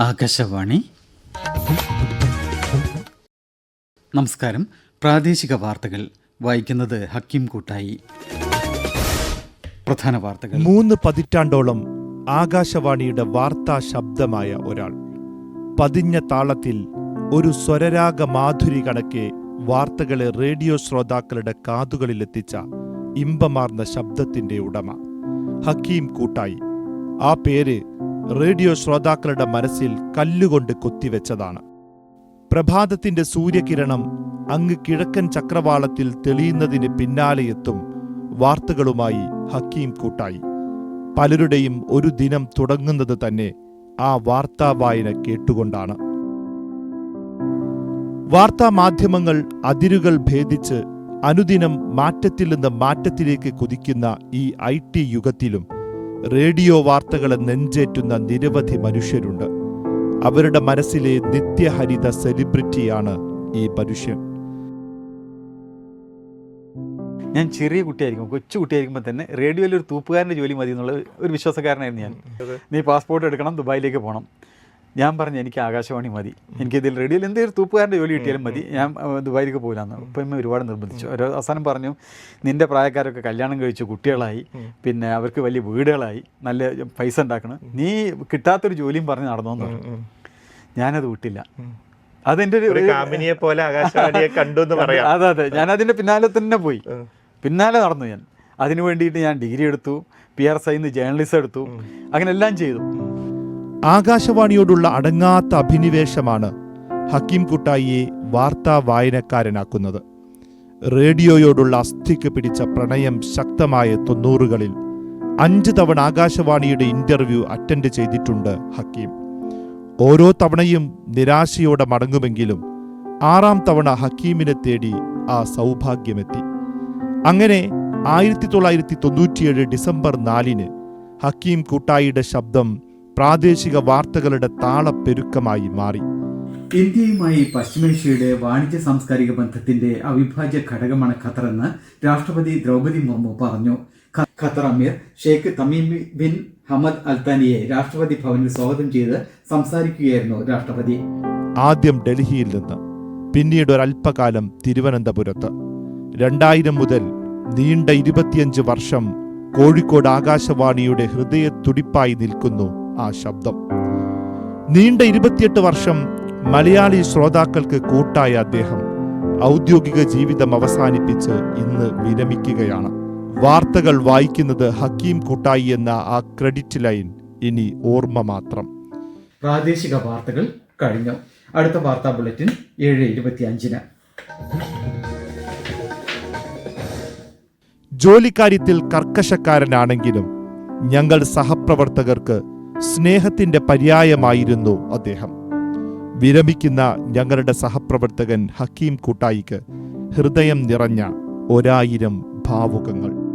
ആകാശവാണി. നമസ്കാരം. പ്രാദേശിക വാർത്തകൾ. വായിക്കുന്നത് ഹക്കിം കൂട്ടായി. പ്രധാന വാർത്തകൾ. മൂന്ന് പതിറ്റാണ്ടോളം ആകാശവാണിയുടെ വാർത്താ ശബ്ദമായ ഒരാൾ. പതിഞ്ഞ താളത്തിൽ ഒരു സ്വരരാഗ മാധുരി കണക്കെ വാർത്തകളെ റേഡിയോ ശ്രോതാക്കളുടെ കാതുകളിലെത്തിച്ച ഇമ്പമാർന്ന ശബ്ദത്തിന്റെ ഉടമ. ഹക്കീം കൂട്ടായി. ആ പേര് റേഡിയോ ശ്രോതാക്കളുടെ മനസ്സിൽ കല്ലുകൊണ്ട് കൊത്തിവെച്ചതാണ്. പ്രഭാതത്തിന്റെ സൂര്യകിരണം അങ്ങ് കിഴക്കൻ ചക്രവാളത്തിൽ തെളിയുന്നതിന് പിന്നാലെയെത്തും വാർത്തകളുമായി ഹക്കീം കൂട്ടായി. പലരുടെയും ഒരു ദിനം തുടങ്ങുന്നത് തന്നെ ആ വാർത്താ വായന കേട്ടുകൊണ്ടാണ്. വാർത്താ മാധ്യമങ്ങൾ അതിരുകൾ ഭേദിച്ച് അനുദിനം മാറ്റത്തിൽ നിന്ന് മാറ്റത്തിലേക്ക് കുതിക്കുന്ന ഈ ഐ ടി യുഗത്തിലും റേഡിയോ വാർത്തകളെ നെഞ്ചേറ്റുന്ന നിരവധി മനുഷ്യരുണ്ട്. അവരുടെ മനസ്സിലെ നിത്യഹരിത സെലിബ്രിറ്റിയാണ് ഈ മനുഷ്യൻ. ഞാൻ ചെറിയ കുട്ടിയായിരിക്കും കൊച്ചു കുട്ടിയായിരിക്കുമ്പോൾ തന്നെ റേഡിയോയിൽ ഒരു തൂപ്പുകാരന്റെ ജോലി മതി എന്നുള്ള ഒരു വിശ്വാസക്കാരനായിരുന്നു ഞാൻ. നീ പാസ്പോർട്ട് എടുക്കണം ദുബായിലേക്ക് പോകണം ഞാൻ പറഞ്ഞു എനിക്ക് ആകാശവാണി മതി. എനിക്ക് ഇതിൽ റേഡിയോയിൽ എന്തെങ്കിലും തൂപ്പുകാരന്റെ ജോലി കിട്ടിയാലും മതി. ഞാൻ ദുബായിക്ക് ദുബായിലേക്ക് പോകില്ലെന്ന് ഇപ്പം ഒരുപാട് നിർബന്ധിച്ചു. ഒരു അവസാനം പറഞ്ഞു നിന്റെ പ്രായക്കാരൊക്കെ കല്യാണം കഴിച്ചു കുട്ടികളായി. പിന്നെ അവർക്ക് വലിയ വീടുകളായി. നല്ല പൈസ ഉണ്ടാക്കണം. നീ കിട്ടാത്തൊരു ജോലിയും പറഞ്ഞ് നടന്നോന്ന് പറഞ്ഞു. ഞാനത് വിട്ടില്ല. അതെന്റെ ഒരു കാമിനിയെ പോലെ ആകാശവാണിയെ കണ്ടു എന്ന് പറയാം. അതെ അതെ ഞാൻ അതിന്റെ പിന്നാലെ തന്നെ പോയി. പിന്നാലെ നടന്നു ഞാൻ. അതിനു വേണ്ടിയിട്ട് ഞാൻ ഡിഗ്രി എടുത്തു. പി ആർ സൈന്ന് ജേർണലിസം എടുത്തു. അങ്ങനെ എല്ലാം ചെയ്തു. ആകാശവാണിയോടുള്ള അടങ്ങാത്ത അഭിനിവേശമാണ് ഹക്കീം കുട്ടായിയെ വാർത്താ വായനക്കാരനാക്കുന്നത്. റേഡിയോയോടുള്ള അസ്ഥിക്ക് പിടിച്ച പ്രണയം ശക്തമായ തൊണ്ണൂറുകളിൽ അഞ്ച് തവണ ആകാശവാണിയുടെ ഇന്റർവ്യൂ അറ്റൻഡ് ചെയ്തിട്ടുണ്ട് ഹക്കീം. ഓരോ തവണയും നിരാശയോടെ മടങ്ങുമെങ്കിലും ആറാം തവണ ഹക്കീമിനെ തേടി ആ സൗഭാഗ്യമെത്തി. അങ്ങനെ ആയിരത്തി തൊള്ളായിരത്തി തൊണ്ണൂറ്റിയേഴ് ഡിസംബർ നാലിന് ഹക്കീം കൂട്ടായിയുടെ ശബ്ദം പ്രാദേശിക വാർത്തകളുടെ താളപ്പെരുക്കമായി മാറി. ഇന്ത്യയുമായി പശ്ചിമേഷ്യയുടെ വാണിജ്യ സാംസ്കാരിക ബന്ധത്തിന്റെ അവിഭാജ്യ ഘടകമാണ് ഖത്തറെന്ന് രാഷ്ട്രപതി ദ്രൗപദി മുർമു പറഞ്ഞു. Qatar Emir Sheikh Tamim bin Hamad അൽത്താനിയെ രാഷ്ട്രപതി ഭവനിൽ സ്വാഗതം ചെയ്ത് സംസാരിക്കുകയായിരുന്നു രാഷ്ട്രപതി. ആദ്യം ഡൽഹിയിൽ നിന്ന് പിന്നീട് ഒരല്പകാലം തിരുവനന്തപുരത്ത്. രണ്ടായിരം മുതൽ നീണ്ട ഇരുപത്തിയഞ്ച് വർഷം കോഴിക്കോട് ആകാശവാണിയുടെ ഹൃദയത്തുടിപ്പായി നിൽക്കുന്നു ആ ശബ്ദം. നീണ്ട ഇരുപത്തിയെട്ട് വർഷം മലയാളി ശ്രോതാക്കൾക്ക് കൂട്ടായ അദ്ദേഹം ഔദ്യോഗിക ജീവിതം അവസാനിപ്പിച്ച് ഇന്ന് വിരമിക്കുകയാണ്. വാർത്തകൾ വായിക്കുന്നത് ഹക്കീം കൂട്ടായി എന്ന ആ ക്രെഡിറ്റ് ലൈൻ ഇനി ഓർമ്മ മാത്രം. പ്രാദേശിക വാർത്തകൾ കഴിഞ്ഞു. അടുത്ത വാർത്താ ബുള്ളറ്റിൻ ഏഴ് ഇരുപത്തി അഞ്ചിന് ജോലിക്കാര്യത്തിൽ കർക്കശക്കാരനാണെങ്കിലും ഞങ്ങൾ സഹപ്രവർത്തകർക്ക് സ്നേഹത്തിന്റെ പര്യായമായിരുന്നു അദ്ദേഹം. വിരമിക്കുന്ന ഞങ്ങളുടെ സഹപ്രവർത്തകൻ ഹക്കീം കൂട്ടായിക്ക് ഹൃദയം നിറഞ്ഞ ഒരായിരം ഭാവുകങ്ങൾ.